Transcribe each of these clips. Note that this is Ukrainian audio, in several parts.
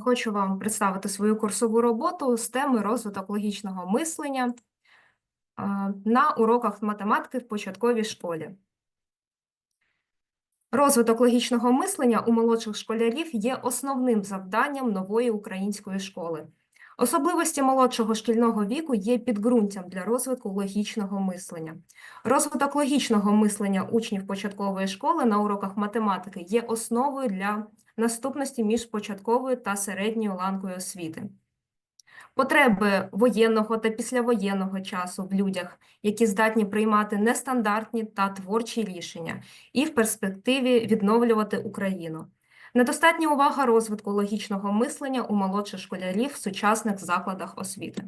Хочу вам представити свою курсову роботу з теми розвиток логічного мислення на уроках математики в початковій школі. Розвиток логічного мислення у молодших школярів є основним завданням нової української школи. Особливості молодшого шкільного віку є підґрунтям для розвитку логічного мислення. Розвиток логічного мислення учнів початкової школи на уроках математики є основою для наступності між початковою та середньою ланкою освіти. Потреби воєнного та післявоєнного часу в людях, які здатні приймати нестандартні та творчі рішення, і в перспективі відновлювати Україну. Недостатня увага розвитку логічного мислення у молодших школярів в сучасних закладах освіти.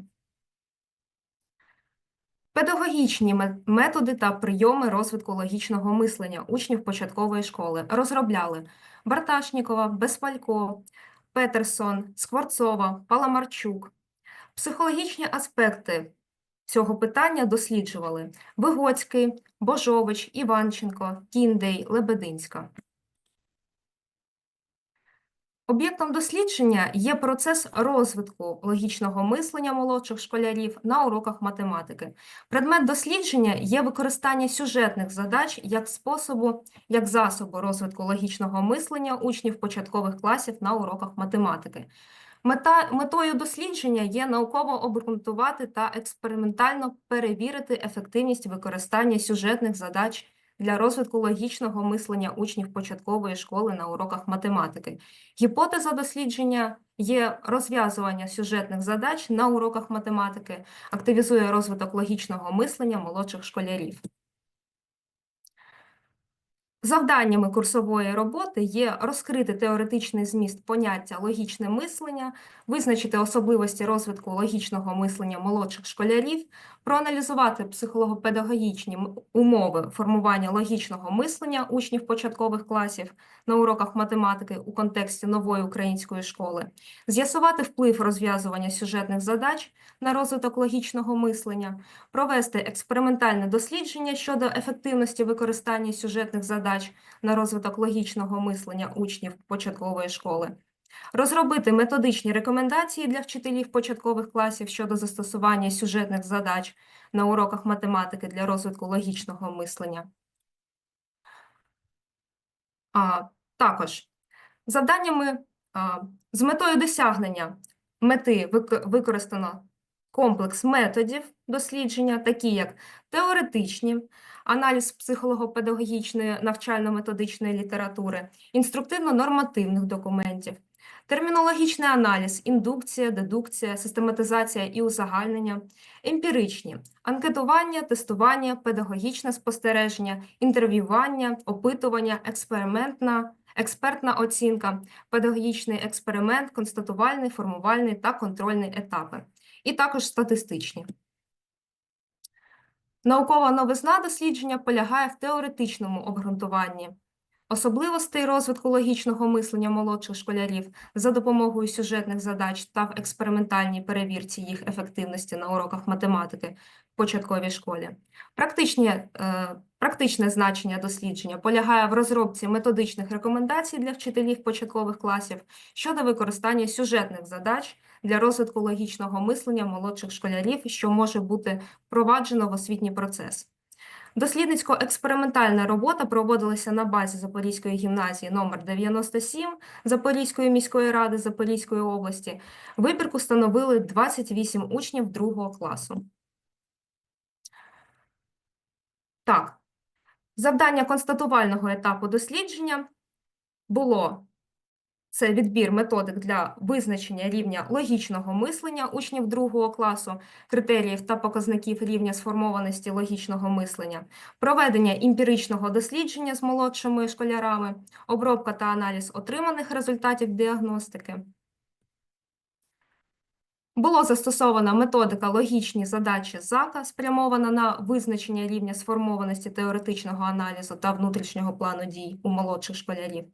Педагогічні методи та прийоми розвитку логічного мислення учнів початкової школи розробляли Барташнікова, Безпалько, Петерсон, Скворцова, Паламарчук. Психологічні аспекти цього питання досліджували Вигоцький, Божович, Іванченко, Кіндей, Лебединська. Об'єктом дослідження є процес розвитку логічного мислення молодших школярів на уроках математики. Предмет дослідження є використання сюжетних задач як способу, як засобу розвитку логічного мислення учнів початкових класів на уроках математики. Мета, метою дослідження є науково обґрунтувати та експериментально перевірити ефективність використання сюжетних задач для розвитку логічного мислення учнів початкової школи на уроках математики. Гіпотеза дослідження є розв'язування сюжетних задач на уроках математики, активізує розвиток логічного мислення молодших школярів. Завданнями курсової роботи є розкрити теоретичний зміст поняття логічне мислення, визначити особливості розвитку логічного мислення молодших школярів, проаналізувати психолого-педагогічні умови формування логічного мислення учнів початкових класів на уроках математики у контексті нової української школи, з'ясувати вплив розв'язування сюжетних задач на розвиток логічного мислення, провести експериментальне дослідження щодо ефективності використання сюжетних задач на розвиток логічного мислення учнів початкової школи, розробити методичні рекомендації для вчителів початкових класів щодо застосування сюжетних задач на уроках математики для розвитку логічного мислення. А, також завданнями а, з метою досягнення мети використано комплекс методів дослідження, такі як теоретичні, аналіз психолого-педагогічної навчально-методичної літератури, інструктивно-нормативних документів, термінологічний аналіз, індукція, дедукція, систематизація і узагальнення, емпіричні, анкетування, тестування, педагогічне спостереження, інтерв'ювання, опитування, експериментна, експертна оцінка, педагогічний експеримент, констатувальний, формувальний та контрольний етапи, і також статистичні. Наукова новизна дослідження полягає в теоретичному обґрунтуванні особливостей розвитку логічного мислення молодших школярів за допомогою сюжетних задач та в експериментальній перевірці їх ефективності на уроках математики в початковій школі. Практичні, е, практичне значення дослідження полягає в розробці методичних рекомендацій для вчителів початкових класів щодо використання сюжетних задач для розвитку логічного мислення молодших школярів, що може бути впроваджено в освітній процес. Дослідницько-експериментальна робота проводилася на базі Запорізької гімназії номер 97 Запорізької міської ради Запорізької області. Вибірку становили 28 учнів другого класу. Так, завдання констатувального етапу дослідження було це відбір методик для визначення рівня логічного мислення учнів другого класу, критеріїв та показників рівня сформованості логічного мислення, проведення емпіричного дослідження з молодшими школярами, обробка та аналіз отриманих результатів діагностики. Було застосована методика логічні задачі ЗАКа, спрямована на визначення рівня сформованості теоретичного аналізу та внутрішнього плану дій у молодших школярів.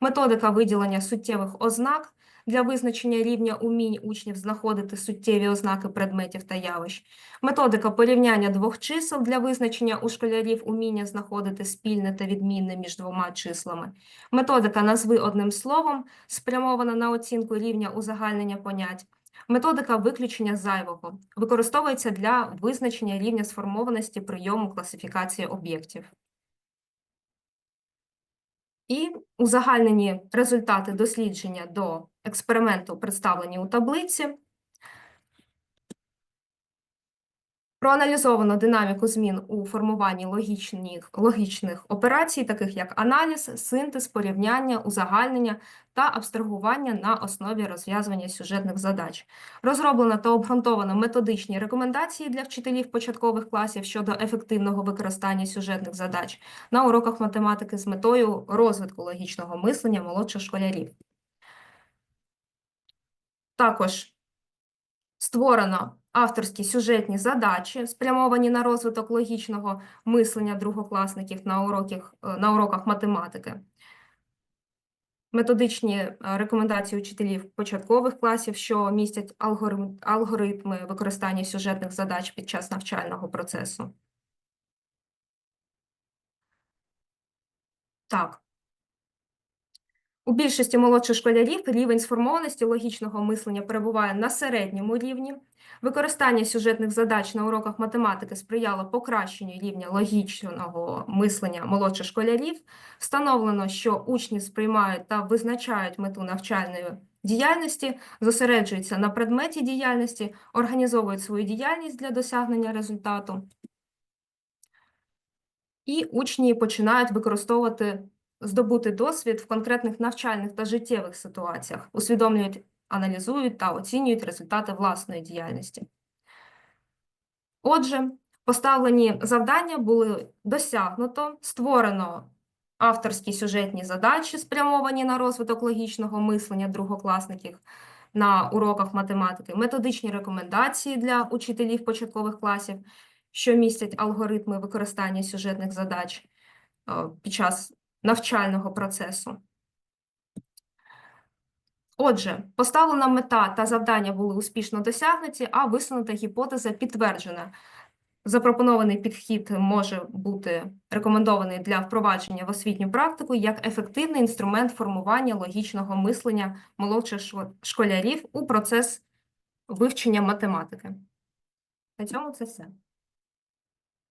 Методика виділення суттєвих ознак для визначення рівня умінь учнів знаходити суттєві ознаки предметів та явищ, методика порівняння двох чисел для визначення у школярів уміння знаходити спільне та відмінне між двома числами, методика назви одним словом, спрямована на оцінку рівня узагальнення понять, методика виключення зайвого, використовується для визначення рівня сформованості прийому класифікації об'єктів. І узагальнені результати дослідження до експерименту представлені у таблиці. Проаналізовано динаміку змін у формуванні логічних, логічних операцій, таких як аналіз, синтез, порівняння, узагальнення та абстрагування на основі розв'язування сюжетних задач. Розроблено та обґрунтовано методичні рекомендації для вчителів початкових класів щодо ефективного використання сюжетних задач на уроках математики з метою розвитку логічного мислення молодших школярів. Також створено авторські сюжетні задачі, спрямовані на розвиток логічного мислення другокласників на уроках, на уроках математики. Методичні е, рекомендації учителів початкових класів, що містять алгоритм, алгоритми використання сюжетних задач під час навчального процесу. Так. У більшості молодших школярів рівень сформованості логічного мислення перебуває на середньому рівні. Використання сюжетних задач на уроках математики сприяло покращенню рівня логічного мислення молодших школярів. Встановлено, що учні сприймають та визначають мету навчальної діяльності, зосереджуються на предметі діяльності, організовують свою діяльність для досягнення результату. І учні починають використовувати здобути досвід в конкретних навчальних та життєвих ситуаціях, усвідомлюють, аналізують та оцінюють результати власної діяльності. Отже, поставлені завдання були досягнуто, створено авторські сюжетні задачі, спрямовані на розвиток логічного мислення другокласників на уроках математики, методичні рекомендації для учителів початкових класів, що містять алгоритми використання сюжетних задач е, під час навчального процесу. Отже, поставлена мета та завдання були успішно досягнуті, а висунута гіпотеза підтверджена. Запропонований підхід може бути рекомендований для впровадження в освітню практику як ефективний інструмент формування логічного мислення молодших школярів у процес вивчення математики. На цьому це все.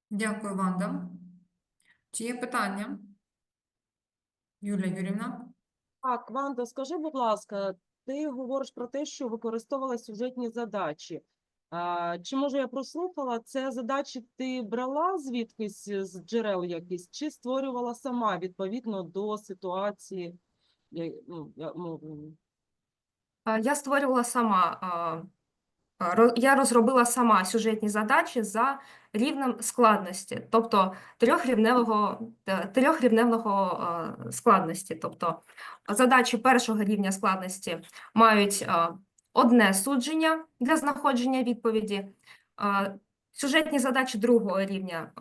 Дякую, Ванда. Чи є питання? Юлія Юрівна? Так, Ванда, скажи, будь ласка, ти говориш про те, що використовувала сюжетні задачі. А, чи може я прослухала, це задачі ти брала звідкись з джерел якісь, чи створювала сама відповідно до ситуації? Я, ну, я, ну, А, Я створювала сама, а, я розробила сама сюжетні задачі за рівнем складності, тобто трьохрівневого, е, трьохрівневого складності. Тобто задачі першого рівня складності мають одне судження для знаходження відповіді. Сюжетні задачі другого рівня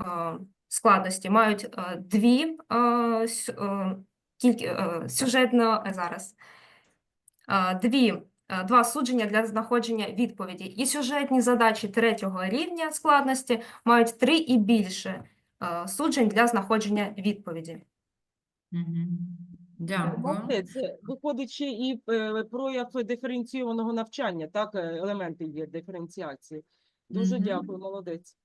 складності мають дві сюжетно зараз дві, два судження для знаходження відповіді. І сюжетні задачі третього рівня складності мають три і більше суджень для знаходження відповіді. Дякую. Це Виходить ще і е, прояв диференційованого навчання, так, е, елементи є диференціації. Дуже дякую, молодець.